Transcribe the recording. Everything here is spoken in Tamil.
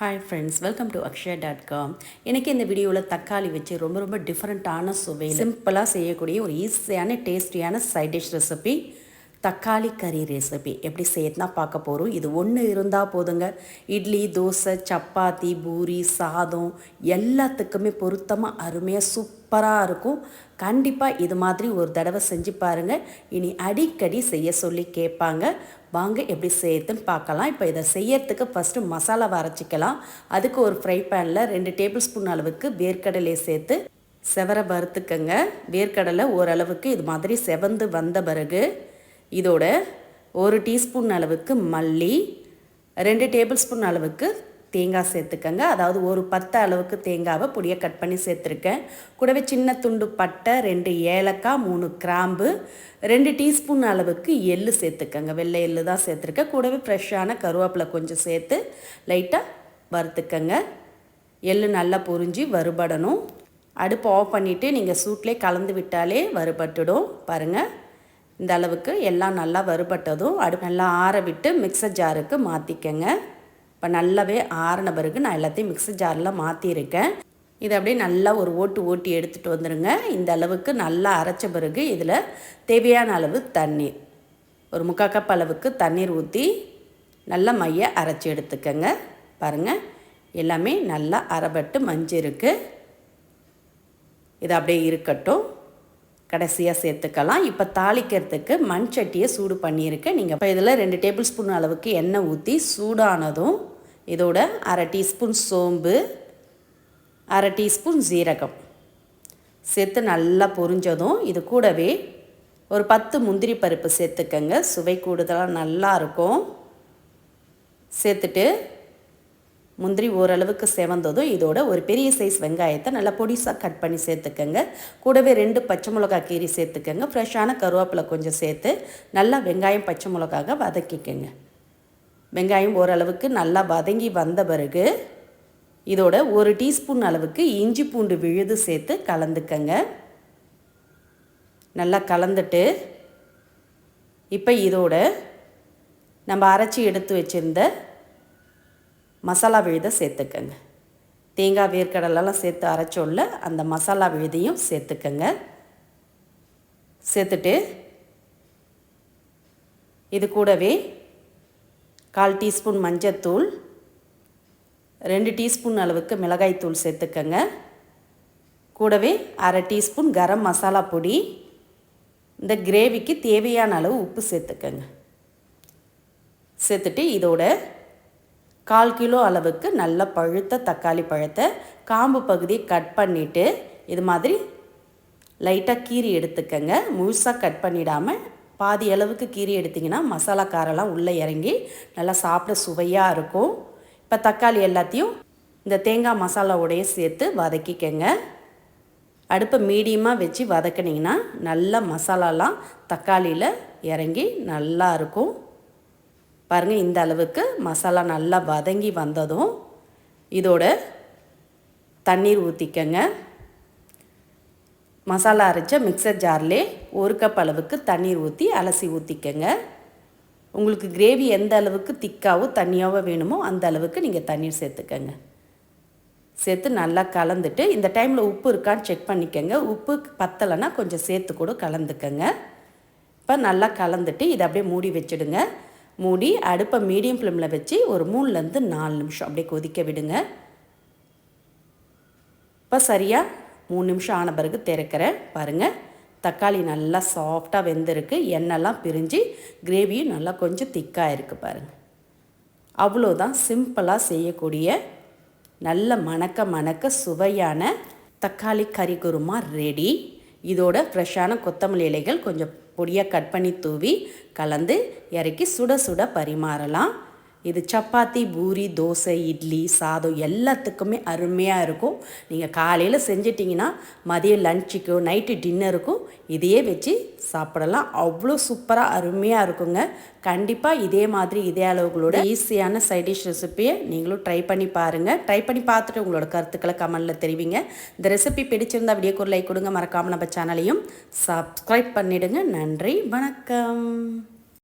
Hi friends welcome to Akshaya dot com எனக்கு இந்த வீடியோவில் தக்காளி வச்சு ரொம்ப ரொம்ப டிஃப்ரெண்ட்டான சுவை சிம்பிளாக செய்யக்கூடிய ஒரு ஈஸியான டேஸ்டியான சைட் டிஷ் ரெசிபி தக்காளி கறி ரெசிபி எப்படி செய்யறதுனா பார்க்க போகிறோம் இது ஒன்று இருந்தால் போதுங்க. இட்லி தோசை சப்பாத்தி பூரி சாதம் எல்லாத்துக்குமே பொருத்தமாக அருமையாக சூப்பராக இருக்கும். கண்டிப்பாக இது மாதிரி ஒரு தடவை செஞ்சு பாருங்கள் இனி அடிக்கடி செய்ய சொல்லி கேட்பாங்க. வாங்க எப்படி செய்யறதுன்னு பார்க்கலாம். இப்போ இதை செய்யறதுக்கு ஃபஸ்ட்டு மசாலா அரைச்சிக்கலாம். அதுக்கு ஒரு ஃப்ரை பேனில் ரெண்டு டேபிள் ஸ்பூன் அளவுக்கு வேர்க்கடலையை சேர்த்து செவர வறுத்துக்கங்க. வேர்க்கடலை ஓரளவுக்கு இது மாதிரி செவந்து வந்த பிறகு இதோட ஒரு டீஸ்பூன் அளவுக்கு மல்லி ரெண்டு டேபிள் ஸ்பூன் அளவுக்கு தேங்காய் சேர்த்துக்கங்க. அதாவது ஒரு பத்து அளவுக்கு தேங்காவை பொடியை கட் பண்ணி சேர்த்துருக்கேன். கூடவே சின்ன துண்டு பட்டை ரெண்டு ஏலக்காய் மூணு கிராம்பு ரெண்டு டீஸ்பூன் அளவுக்கு எள்ளு சேர்த்துக்கங்க. வெள்ளை எள்ளு தான் சேர்த்துருக்கேன். கூடவே ஃப்ரெஷ்ஷான கருவேப்பிலை கொஞ்சம் சேர்த்து லைட்டாக வறுத்துக்கங்க. எள்ளு நல்லா பொறிஞ்சி வறுபடணும். அடுப்பு ஆஃப் பண்ணிவிட்டு நீங்கள் சூட்லேயே கலந்து விட்டாலே வறுபட்டுடும். பாருங்கள் இந்த அளவுக்கு எல்லாம் நல்லா வறுபட்டதும் அடுப்பு நல்லா ஆற விட்டு மிக்சர் ஜாருக்கு மாற்றிக்கங்க இப்போ நல்லாவே ஆறின பிறகு நான் எல்லாத்தையும் மிக்ஸி ஜாரில் மாற்றிருக்கேன் இதை அப்படியே நல்லா ஒரு ஓட்டு ஓட்டி எடுத்துகிட்டு வந்துடுங்க இந்த அளவுக்கு நல்லா அரைச்ச பிறகு இதில் தேவையான அளவு தண்ணீர். ஒரு முக்கால் கப் அளவுக்கு தண்ணீர் ஊற்றி நல்லா மைய அரைச்சி எடுத்துக்கங்க. பாருங்கள் எல்லாமே நல்லா அரைபட்டு மஞ்சள் இருக்குது இது அப்படியே இருக்கட்டும். கடைசியாக சேர்த்துக்கலாம். இப்போ தாளிக்கிறதுக்கு மண் சட்டியை சூடு பண்ணியிருக்கேன். நீங்கள் இப்போ இதில் ரெண்டு டேபிள் ஸ்பூன் அளவுக்கு எண்ணெய் ஊற்றி சூடானதும் இதோட அரை டீஸ்பூன் சோம்பு அரை டீஸ்பூன் ஜீரகம் சேர்த்து நல்லா பொரிஞ்சதும் இது கூடவே ஒரு பத்து முந்திரி பருப்பு சேர்த்துக்கங்க. சுவை கூடுதலாக நல்லாயிருக்கும் சேர்த்துட்டு முந்திரி ஓரளவுக்கு செவந்ததும் இதோட ஒரு பெரிய சைஸ் வெங்காயத்தை நல்லா பொடிசாக கட் பண்ணி சேர்த்துக்கோங்க. கூடவே ரெண்டு பச்சை மிளகா கீரி சேர்த்துக்கோங்க. ஃப்ரெஷ்ஷான கருவேப்பிலை கொஞ்சம் சேர்த்து நல்லா வெங்காயம் பச்சை மிளகாக வதக்கிக்கோங்க. வெங்காயம் ஓரளவுக்கு நல்லா வதங்கி வந்த பிறகு இதோட ஒரு டீஸ்பூன் அளவுக்கு இஞ்சி பூண்டு விழுது சேர்த்து கலந்துக்கங்க. நல்லா கலந்துட்டு இப்போ இதோட நம்ம அரைச்சி எடுத்து வச்சுருந்த மசாலா விழுதை சேர்த்துக்கங்க. தேங்காய் வேர்க்கடலெல்லாம் சேர்த்து அரைச்சோல்ல அந்த மசாலா விழுதையும் சேர்த்துக்கங்க. சேர்த்துட்டு இது கூடவே கால் டீஸ்பூன் மஞ்சத்தூள் ரெண்டு டீஸ்பூன் அளவுக்கு மிளகாய்த்தூள் சேர்த்துக்கங்க. கூடவே அரை டீஸ்பூன் கரம் மசாலா பொடி இந்த கிரேவிக்கு தேவையான அளவு உப்பு சேர்த்துக்கங்க. சேர்த்துட்டு இதோட கால் கிலோ அளவுக்கு நல்ல பழுத்த தக்காளி பழத்தை காம்பு பகுதியை கட் பண்ணிவிட்டு இது மாதிரி லைட்டாக கீரி எடுத்துக்கங்க. முழுசாக கட் பண்ணிடாமல் பாதி அளவுக்கு கீரி எடுத்திங்கன்னா மசாலா காரெல்லாம் உள்ளே இறங்கி நல்லா சாப்பிட சுவையாக இருக்கும். இப்போ தக்காளி எல்லாத்தையும் இந்த தேங்காய் மசாலாவோடைய சேர்த்து வதக்கிக்கங்க. அடுப்பை மீடியமாக வச்சு வதக்கினீங்கன்னா நல்லா மசாலாலாம் தக்காளியில் இறங்கி நல்லா இருக்கும். பாருங்கள் இந்த அளவுக்கு மசாலா நல்லா வதங்கி வந்ததும் இதோட தண்ணீர் ஊற்றிக்கங்க மசாலா அரைச்ச மிக்சர் ஜார்லே ஒரு கப் அளவுக்கு தண்ணீர் ஊற்றி அலசி ஊற்றிக்கங்க உங்களுக்கு கிரேவி எந்த அளவுக்கு திக்காவோ தண்ணியாவோ வேணுமோ அந்த அளவுக்கு நீங்கள் தண்ணீர் சேர்த்துக்கங்க. சேர்த்து நல்லா கலந்துட்டு இந்த டைமில் உப்பு இருக்கான்னு செக் பண்ணிக்கோங்க. உப்பு பத்தலைன்னா கொஞ்சம் சேர்த்து கூட கலந்துக்கங்க. இப்போ நல்லா கலந்துட்டு இதை அப்படியே மூடி வச்சுடுங்க. மூடி அடுப்பை மீடியம் ஃப்ளேமில் வச்சு ஒரு மூணுலேருந்து நாலு நிமிஷம் அப்படியே கொதிக்க விடுங்க. இப்போ சரியாக மூணு நிமிஷம் ஆன பிறகு திறக்கிறேன். பாருங்கள் தக்காளி நல்லா சாஃப்டாக வெந்திருக்கு. எண்ணெய்லாம் பிரிஞ்சு கிரேவியும் நல்லா கொஞ்சம் திக்காக இருக்குது பாருங்கள் அவ்வளோதான் சிம்பிளாக செய்யக்கூடிய நல்ல மணக்க மணக்க சுவையான தக்காளி கறி குருமா ரெடி இதோட ஃப்ரெஷ்ஷான கொத்தமல்லி இலைகள் கொஞ்சம் பொடியாக கட் பண்ணி தூவி கலந்து இறக்கி சுட சுட பரிமாறலாம். இது சப்பாத்தி பூரி தோசை இட்லி சாதம் எல்லாத்துக்குமே அருமையாக இருக்கும். நீங்கள் காலையில் செஞ்சிட்டிங்கன்னா மதியம் லஞ்சுக்கு நைட்டு டின்னருக்கும் இதையே வச்சு சாப்பிடலாம். அவ்வளோ சூப்பராக அருமையாக இருக்குங்க. கண்டிப்பாக இதே மாதிரி இதே அளவுகளோட ஈஸியான சைடிஷ் ரெசிப்பியை நீங்களும் ட்ரை பண்ணி பாருங்கள் ட்ரை பண்ணி பார்த்துட்டு உங்களோட கருத்துக்களை கமெண்டில் தெரிவிங்க. இந்த ரெசிபி பிடிச்சிருந்தா வீடியோக்கு ஒரு லைக் கொடுங்க. மறக்காமல் நம்ம சேனலையும் சப்ஸ்கிரைப் பண்ணிவிடுங்க நன்றி வணக்கம்.